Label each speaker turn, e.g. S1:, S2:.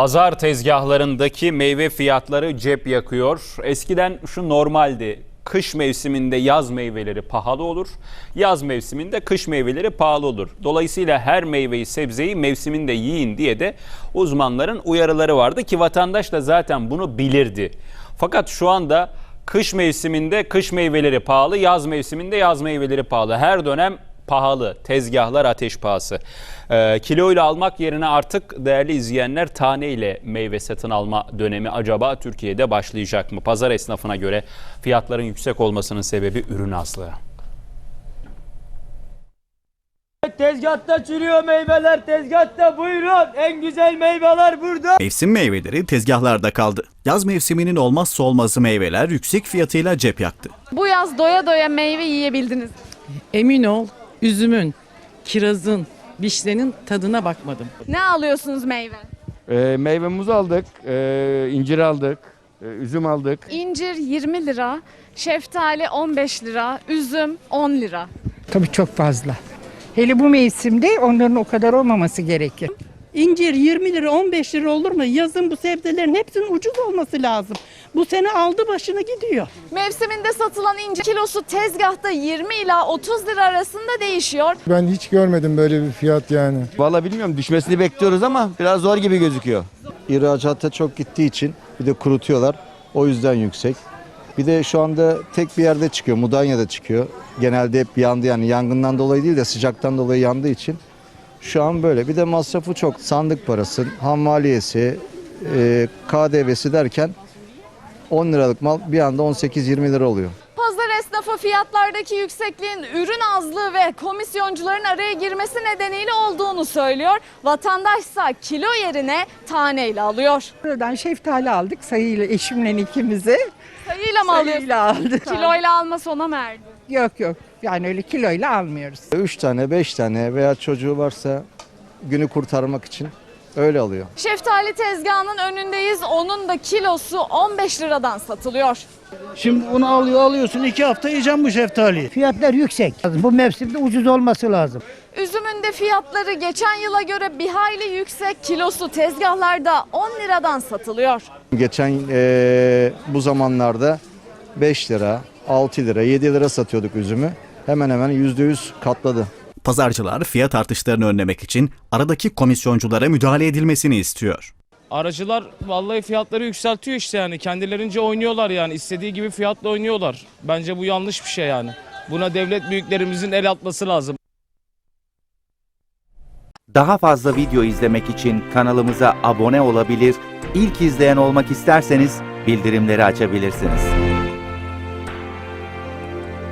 S1: Pazar tezgahlarındaki meyve fiyatları cep yakıyor. Eskiden şu normaldi. Kış mevsiminde yaz meyveleri pahalı olur. Yaz mevsiminde kış meyveleri pahalı olur. Dolayısıyla her meyveyi, sebzeyi mevsiminde yiyin diye de uzmanların uyarıları vardı ki vatandaş da zaten bunu bilirdi. Fakat şu anda kış mevsiminde kış meyveleri pahalı, yaz mevsiminde yaz meyveleri pahalı. Her dönem pahalı. Tezgahlar ateş pahası. Ee, kiloyla almak yerine artık değerli izleyenler taneyle meyve satın alma dönemi acaba Türkiye'de başlayacak mı? Pazar esnafına göre fiyatların yüksek olmasının sebebi ürün azlığı.
S2: Tezgahta çürüyor meyveler tezgahta buyurun en güzel meyveler burada.
S3: Mevsim meyveleri tezgahlarda kaldı. Yaz mevsiminin olmazsa olmazı meyveler yüksek fiyatıyla cep yaktı.
S4: Bu yaz doya doya meyve yiyebildiniz.
S5: Emin ol üzümün, kirazın, vişnenin tadına bakmadım.
S4: Ne alıyorsunuz meyve?
S2: Ee, meyve muz aldık, ee, incir aldık, ee, üzüm aldık.
S4: İncir 20 lira, şeftali 15 lira, üzüm 10 lira.
S6: Tabii çok fazla. Hele bu mevsimde onların o kadar olmaması gerekir.
S7: İncir 20 lira 15 lira olur mu? Yazın bu sebzelerin hepsinin ucuz olması lazım. Bu sene aldı başını gidiyor.
S4: Mevsiminde satılan incir kilosu tezgahta 20 ila 30 lira arasında değişiyor.
S8: Ben hiç görmedim böyle bir fiyat yani.
S9: Vallahi bilmiyorum düşmesini bekliyoruz ama biraz zor gibi gözüküyor.
S10: İhracata çok gittiği için bir de kurutuyorlar. O yüzden yüksek. Bir de şu anda tek bir yerde çıkıyor. Mudanya'da çıkıyor. Genelde hep yandı yani yangından dolayı değil de sıcaktan dolayı yandığı için. Şu an böyle. Bir de masrafı çok. Sandık parası, ham maliyesi, e, KDV'si derken 10 liralık mal bir anda 18-20 lira oluyor.
S4: Pazar esnafı fiyatlardaki yüksekliğin ürün azlığı ve komisyoncuların araya girmesi nedeniyle olduğunu söylüyor. Vatandaşsa kilo yerine taneyle alıyor.
S6: Buradan şeftali aldık sayıyla eşimle ikimizi.
S4: Sayıyla mı alıyorsun?
S6: Sayıyla aldık.
S4: Kiloyla alma sona mı erdi?
S6: Yok yok yani öyle kiloyla almıyoruz.
S10: 3 tane, 5 tane veya çocuğu varsa günü kurtarmak için öyle alıyor.
S4: Şeftali tezgahının önündeyiz. Onun da kilosu 15 liradan satılıyor.
S11: Şimdi onu alıyor alıyorsun iki hafta yiyeceğim bu şeftaliyi.
S7: Fiyatlar yüksek. Bu mevsimde ucuz olması lazım.
S4: Üzümün de fiyatları geçen yıla göre bir hayli yüksek. Kilosu tezgahlarda 10 liradan satılıyor.
S10: Geçen eee, bu zamanlarda 5 lira, 6 lira, 7 lira satıyorduk üzümü. Hemen hemen %100 katladı.
S3: Pazarcılar fiyat artışlarını önlemek için aradaki komisyonculara müdahale edilmesini istiyor.
S12: Aracılar vallahi fiyatları yükseltiyor işte yani kendilerince oynuyorlar yani istediği gibi fiyatla oynuyorlar. Bence bu yanlış bir şey yani. Buna devlet büyüklerimizin el atması lazım.
S13: Daha fazla video izlemek için kanalımıza abone olabilir, ilk izleyen olmak isterseniz bildirimleri açabilirsiniz.